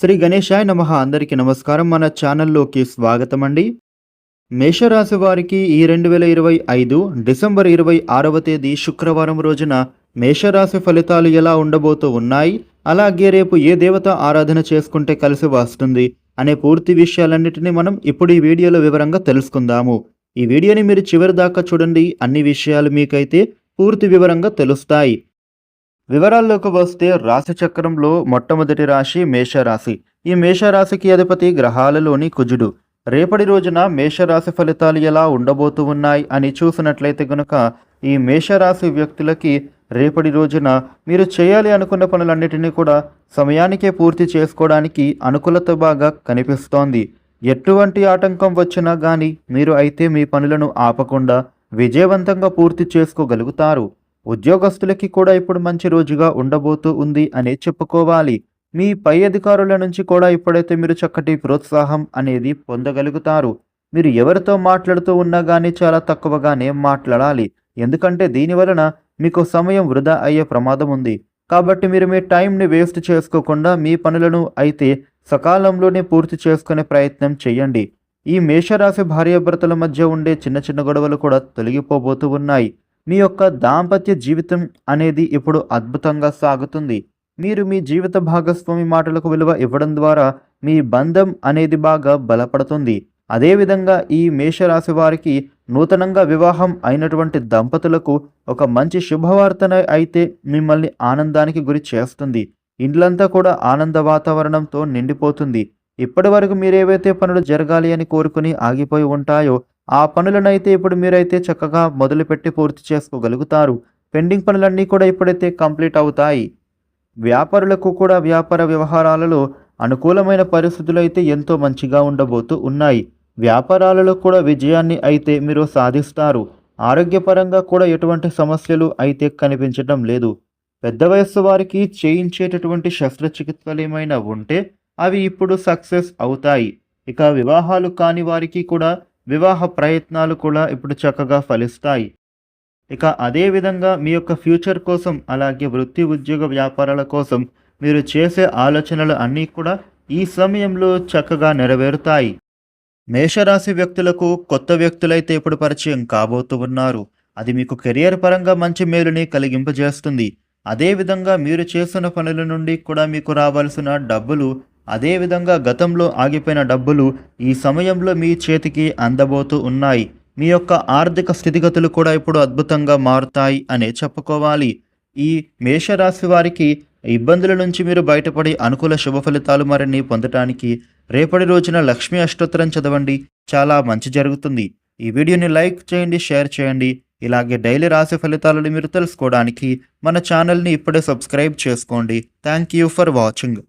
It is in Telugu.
శ్రీ గణేశాయ నమ. అందరికీ నమస్కారం. మన ఛానల్లోకి స్వాగతం అండి మేషరాశి వారికి ఈ రెండు వేల ఇరవై ఐదు డిసెంబర్ ఇరవై ఆరవ తేదీ శుక్రవారం రోజున మేషరాశి ఫలితాలు ఎలా ఉండబోతూ ఉన్నాయి? అలాగే రేపు ఏ దేవత ఆరాధన చేసుకుంటే కలిసి వస్తుంది? అనే పూర్తి విషయాలన్నింటినీ మనం ఇప్పుడు ఈ వీడియోలో వివరంగా తెలుసుకుందాము. ఈ వీడియోని మీరు చివరి దాకా చూడండి. అన్ని విషయాలు మీకైతే పూర్తి వివరంగా తెలుస్తాయి. వివరాల్లోకి వస్తే రాశి చక్రంలో మొట్టమొదటి రాశి మేషరాశి. ఈ మేషరాశికి అధిపతి గ్రహాలలోని కుజుడు. రేపటి రోజున మేషరాశి ఫలితాలు ఎలా ఉండబోతూ ఉన్నాయి అని చూసినట్లయితే గనుక ఈ మేషరాశి వ్యక్తులకి రేపటి రోజున మీరు చేయాలి అనుకున్న పనులన్నిటినీ కూడా సమయానికే పూర్తి చేసుకోవడానికి అనుకూలత బాగా కనిపిస్తోంది. ఎటువంటి ఆటంకం వచ్చినా కానీ మీరు అయితే మీ పనులను ఆపకుండా విజయవంతంగా పూర్తి చేసుకోగలుగుతారు. ఉద్యోగస్తులకి కూడా ఇప్పుడు మంచి రోజుగా ఉండబోతూ ఉంది అనే చెప్పుకోవాలి. మీ పై అధికారుల నుంచి కూడా ఇప్పుడైతే మీరు చక్కటి ప్రోత్సాహం అనేది పొందగలుగుతారు మీరు ఎవరితో మాట్లాడుతూ ఉన్నా కానీ చాలా తక్కువగానే మాట్లాడాలి. ఎందుకంటే దీని వలన మీకు సమయం వృధా అయ్యే ప్రమాదం ఉంది. కాబట్టి మీరు మీ టైంని వేస్ట్ చేసుకోకుండా మీ పనులను అయితే సకాలంలోనే పూర్తి చేసుకునే ప్రయత్నం చేయండి. ఈ మేషరాశి భార్యాభర్తల మధ్య ఉండే చిన్న చిన్న గొడవలు కూడా తొలగిపోబోతూ ఉన్నాయి. మీ యొక్క దాంపత్య జీవితం అనేది ఇప్పుడు అద్భుతంగా సాగుతుంది. మీరు మీ జీవిత భాగస్వామి మాటలకు విలువ ఇవ్వడం ద్వారా మీ బంధం అనేది బాగా బలపడుతుంది. అదేవిధంగా ఈ మేషరాశి వారికి నూతనంగా వివాహం అయినటువంటి దంపతులకు ఒక మంచి శుభవార్తన అయితే మిమ్మల్ని ఆనందానికి గురి చేస్తుంది. ఇండ్లంతా కూడా ఆనంద వాతావరణంతో నిండిపోతుంది. ఇప్పటి వరకు మీరు ఏవైతే పనులు జరగాలి అని కోరుకుని ఆగిపోయి ఉంటాయో ఆ పనులనైతే ఇప్పుడు మీరైతే చక్కగా మొదలుపెట్టి పూర్తి చేసుకోగలుగుతారు. పెండింగ్ పనులన్నీ కూడా ఇప్పుడైతే కంప్లీట్ అవుతాయి. వ్యాపారులకు కూడా వ్యాపార వ్యవహారాలలో అనుకూలమైన పరిస్థితులు అయితే ఎంతో మంచిగా ఉండబోతూ ఉన్నాయి. వ్యాపారాలలో కూడా విజయాన్ని అయితే మీరు సాధిస్తారు. ఆరోగ్యపరంగా కూడా ఎటువంటి సమస్యలు అయితే కనిపించడం లేదు. పెద్ద వయస్సు వారికి చేయించేటటువంటి శస్త్రచికిత్సలు ఏమైనా ఉంటే అవి ఇప్పుడు సక్సెస్ అవుతాయి. ఇక వివాహాలు కాని వారికి కూడా వివాహ ప్రయత్నాలు కూడా ఇప్పుడు చక్కగా ఫలిస్తాయి. ఇక అదే విధంగా మీ యొక్క ఫ్యూచర్ కోసం అలాగే వృత్తి ఉద్యోగ వ్యాపారాల కోసం మీరు చేసే ఆలోచనలు అన్నీ కూడా ఈ సమయంలో చక్కగా నెరవేరుతాయి. మేషరాశి వ్యక్తులకు కొత్త వ్యక్తులైతే ఇప్పుడు పరిచయం కాబోతూ ఉన్నారు. అది మీకు కెరియర్ పరంగా మంచి మేలుని కలిగింపజేస్తుంది. అదేవిధంగా మీరు చేస్తున్న పనుల నుండి కూడా మీకు రావాల్సిన డబ్బులు అదేవిధంగా గతంలో ఆగిపోయిన డబ్బులు ఈ సమయంలో మీ చేతికి అందబోతూ ఉన్నాయి. మీ యొక్క ఆర్థిక స్థితిగతులు కూడా ఇప్పుడు అద్భుతంగా మారుతాయి అనే చెప్పుకోవాలి. ఈ మేషరాశి వారికి ఇబ్బందుల నుంచి మీరు బయటపడి అనుకూల శుభ ఫలితాలు మరిన్ని పొందటానికి రేపటి రోజున లక్ష్మీ అష్టోత్తరం చదవండి. చాలా మంచి జరుగుతుంది. ఈ వీడియోని లైక్ చేయండి షేర్ చేయండి. ఇలాగే డైలీ రాశి ఫలితాలను మీరు తెలుసుకోవడానికి మన ఛానల్ని ఇప్పుడే సబ్స్క్రైబ్ చేసుకోండి. Thank you for watching.